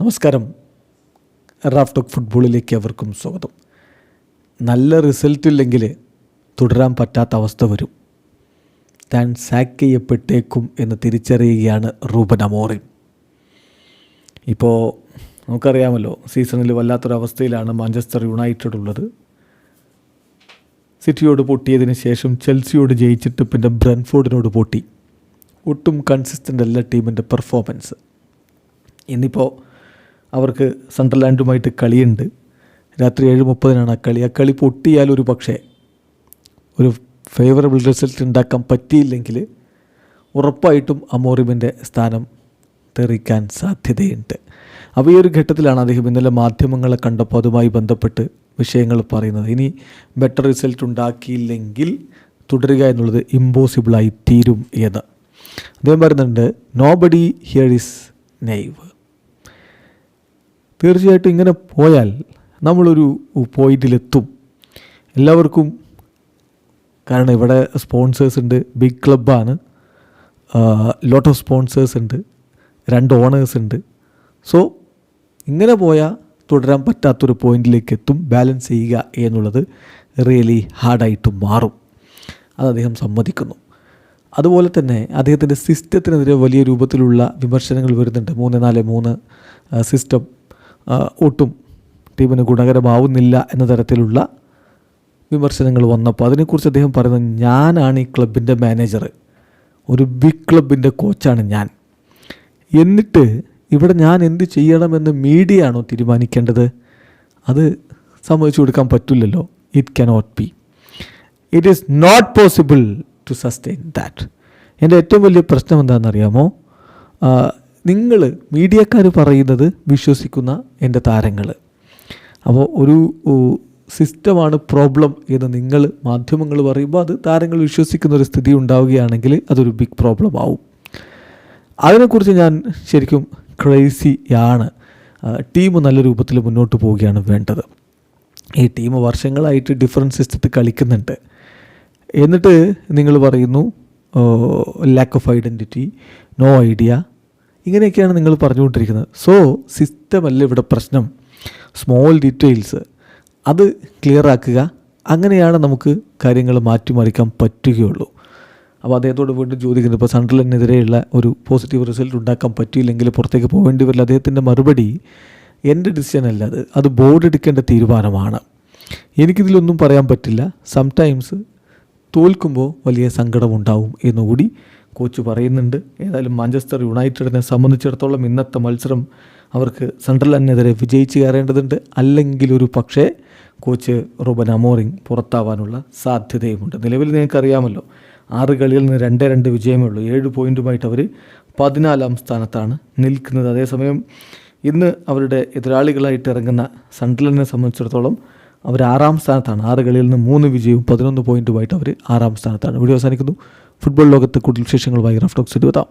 നമസ്കാരം. Raf talk ഫുട്ബോളിലേക്ക് അവർക്കും സ്വാഗതം. നല്ല റിസൾട്ട് ഇല്ലെങ്കിൽ തുടരാൻ പറ്റാത്ത അവസ്ഥ വരും. താൻ സാക്ക് ചെയ്യപ്പെട്ടേക്കും എന്ന് തിരിച്ചറിയുകയാണ് റൂബൻ അമോറിൻ ഇപ്പോൾ നമുക്കറിയാമല്ലോ സീസണിൽ വല്ലാത്തൊരവസ്ഥയിലാണ് മാഞ്ചസ്റ്റർ യുണൈറ്റഡ് ഉള്ളത്. സിറ്റിയോട് പൊട്ടിയതിന് ശേഷം ചെൽസിയോട് ജയിച്ചിട്ട് പിന്നെ ബ്രൻഫോർഡിനോട് പൊട്ടി. ഒട്ടും കൺസിസ്റ്റന്റ് അല്ല ടീമിന്റെ പെർഫോമൻസ് ഇന്നിപ്പോൾ അവർക്ക് സണ്ടർലാൻഡുമായിട്ട് കളിയുണ്ട്. രാത്രി ഏഴ് മുപ്പതിനാണ് ആ കളി. ആ കളി പൊട്ടിയാൽ ഒരു പക്ഷേ ഒരു ഫേവറബിൾ റിസൾട്ട് ഉണ്ടാക്കാൻ പറ്റിയില്ലെങ്കിൽ ഉറപ്പായിട്ടും അമോറിമിന്റെ സ്ഥാനം തെറിക്കാൻ സാധ്യതയുണ്ട്. അപ്പോൾ ഈ ഒരു ഘട്ടത്തിലാണ് അദ്ദേഹം ഇന്നലെ മാധ്യമങ്ങളെ കണ്ടപ്പോൾ അതുമായി ബന്ധപ്പെട്ട് വിഷയങ്ങൾ പറയുന്നത്. ഇനി ബെറ്റർ റിസൾട്ട് ഉണ്ടാക്കിയില്ലെങ്കിൽ തുടരുക എന്നുള്ളത് ഇമ്പോസിബിളായി തീരും എന്ന്. അദ്ദേഹം പറയുന്നുണ്ട് nobody here is naive തീർച്ചയായിട്ടും ഇങ്ങനെ പോയാൽ നമ്മളൊരു പോയിന്റിലെത്തും. എല്ലാവർക്കും കാരണം ഇവിടെ സ്പോൺസേഴ്സ് ഉണ്ട് ബിഗ് ക്ലബ്ബാണ് ലോട്ട് ഓഫ് സ്പോൺസേഴ്സ് ഉണ്ട് രണ്ട് ഓണേഴ്സ് ഉണ്ട്. സോ ഇങ്ങനെ പോയാൽ തുടരാൻ പറ്റാത്തൊരു പോയിന്റിലേക്ക് എത്തും ബാലൻസ് ചെയ്യുക എന്നുള്ളത് റിയലി ഹാർഡായിട്ട് മാറും. അത് അദ്ദേഹം സമ്മതിക്കുന്നു. അതുപോലെ തന്നെ അദ്ദേഹത്തിന്റെ സിസ്റ്റത്തിനെതിരെ വലിയ രൂപത്തിലുള്ള വിമർശനങ്ങൾ വരുന്നുണ്ട്. മൂന്ന് നാല് മൂന്ന് സിസ്റ്റം ഒട്ടും ടീമിന് ഗുണകരമാവുന്നില്ല എന്ന തരത്തിലുള്ള വിമർശനങ്ങൾ വന്നപ്പോൾ അതിനെക്കുറിച്ച് അദ്ദേഹം പറയുന്നത് ഞാനാണ് ഈ ക്ലബിന്റെ മാനേജർ. ഒരു ബിഗ് ക്ലബിന്റെ കോച്ചാണ് ഞാൻ. എന്നിട്ട് ഇവിടെ ഞാൻ എന്ത് ചെയ്യണമെന്ന് മീഡിയ ആണോ തീരുമാനിക്കേണ്ടത്? അത് സമ്മതിച്ചു കൊടുക്കാൻ പറ്റില്ലല്ലോ. It cannot be it is not possible to sustain that എന്റെ ഏറ്റവും വലിയ പ്രശ്നം എന്താണെന്നറിയാമോ? നിങ്ങൾ മീഡിയക്കാർ പറയുന്നത് വിശ്വസിക്കുന്ന എന്റെ താരങ്ങൾ. അപ്പോൾ ഒരു സിസ്റ്റമാണ് പ്രോബ്ലം എന്ന് നിങ്ങൾ മാധ്യമങ്ങൾ പറയുമ്പോൾ അത് താരങ്ങൾ വിശ്വസിക്കുന്ന ഒരു സ്ഥിതി ഉണ്ടാവുകയാണെങ്കിൽ അതൊരു ബിഗ് പ്രോബ്ലം ആവും. അതിനെക്കുറിച്ച് ഞാൻ ശരിക്കും ക്രൈസിയാണ് ടീം നല്ല രൂപത്തിൽ മുന്നോട്ട് പോവുകയാണ് വേണ്ടത്. ഈ ടീം വർഷങ്ങളായിട്ട് ഡിഫറന്റ് സിസ്റ്റത്തിൽ കളിക്കുന്നുണ്ട്. എന്നിട്ട് നിങ്ങൾ പറയുന്നു lack of identity no idea ഇങ്ങനെയൊക്കെയാണ് നിങ്ങൾ പറഞ്ഞുകൊണ്ടിരിക്കുന്നത്. സോ സിസ്റ്റമല്ല ഇവിടെ പ്രശ്നം? സ്മോൾ ഡീറ്റെയിൽസ് അത് ക്ലിയർ ആക്കുക. അങ്ങനെയാണ് നമുക്ക് കാര്യങ്ങൾ മാറ്റിമറിക്കാൻ പറ്റുകയുള്ളൂ. അപ്പോൾ അദ്ദേഹത്തോട് വീണ്ടും ചോദിക്കുന്നത് ഇപ്പോൾ സൺഡർലൻഡിനെതിരെയുള്ള ഒരു പോസിറ്റീവ് റിസൾട്ട് ഉണ്ടാക്കാൻ പറ്റിയില്ലെങ്കിൽ പുറത്തേക്ക് പോകേണ്ടി വരില്ല. അദ്ദേഹത്തിന്റെ മറുപടി എന്റെ ഡിസിഷൻ അല്ല അത്. അത് ബോർഡ് എടുക്കേണ്ട തീരുമാനമാണ്. എനിക്കിതിലൊന്നും പറയാൻ പറ്റില്ല. സംടൈംസ് തോൽക്കുമ്പോൾ വലിയ സങ്കടമുണ്ടാവും എന്നുകൂടി കോച്ച് പറയുന്നുണ്ട്. ഏതായാലും മാഞ്ചസ്റ്റർ യുണൈറ്റഡിനെ സംബന്ധിച്ചിടത്തോളം ഇന്നത്തെ മത്സരം അവർക്ക് സണ്ടർലാൻഡിനെതിരെ വിജയിച്ച് കയറേണ്ടതുണ്ട്. അല്ലെങ്കിൽ ഒരു പക്ഷേ കോച്ച് റോബൻ അമോറിങ് പുറത്താവാനുള്ള സാധ്യതയുമുണ്ട്. നിലവിൽ നിങ്ങൾക്കറിയാമല്ലോ ആറ് കളിയിൽ നിന്ന് രണ്ട് രണ്ട് വിജയമേ ഉള്ളൂ. ഏഴ് പോയിന്റുമായിട്ട് അവർ പതിനാലാം സ്ഥാനത്താണ് നിൽക്കുന്നത്. അതേസമയം ഇന്ന് അവരുടെ എതിരാളികളായിട്ട് ഇറങ്ങുന്ന സണ്ടർലൻഡിനെ സംബന്ധിച്ചിടത്തോളം അവർ ആറാം സ്ഥാനത്താണ്. ആറ് കളിയിൽ നിന്ന് മൂന്ന് വിജയവും പതിനൊന്ന് പോയിന്റുമായിട്ട് അവർ ആറാം സ്ഥാനത്താണ്. വീഡിയോ അവസാനിക്കുന്നു. ഫുട്ബോൾ ലോകത്ത് കൂടുതൽ വിശേഷങ്ങളുമായി റഫ് ടോക്സ് എത്താം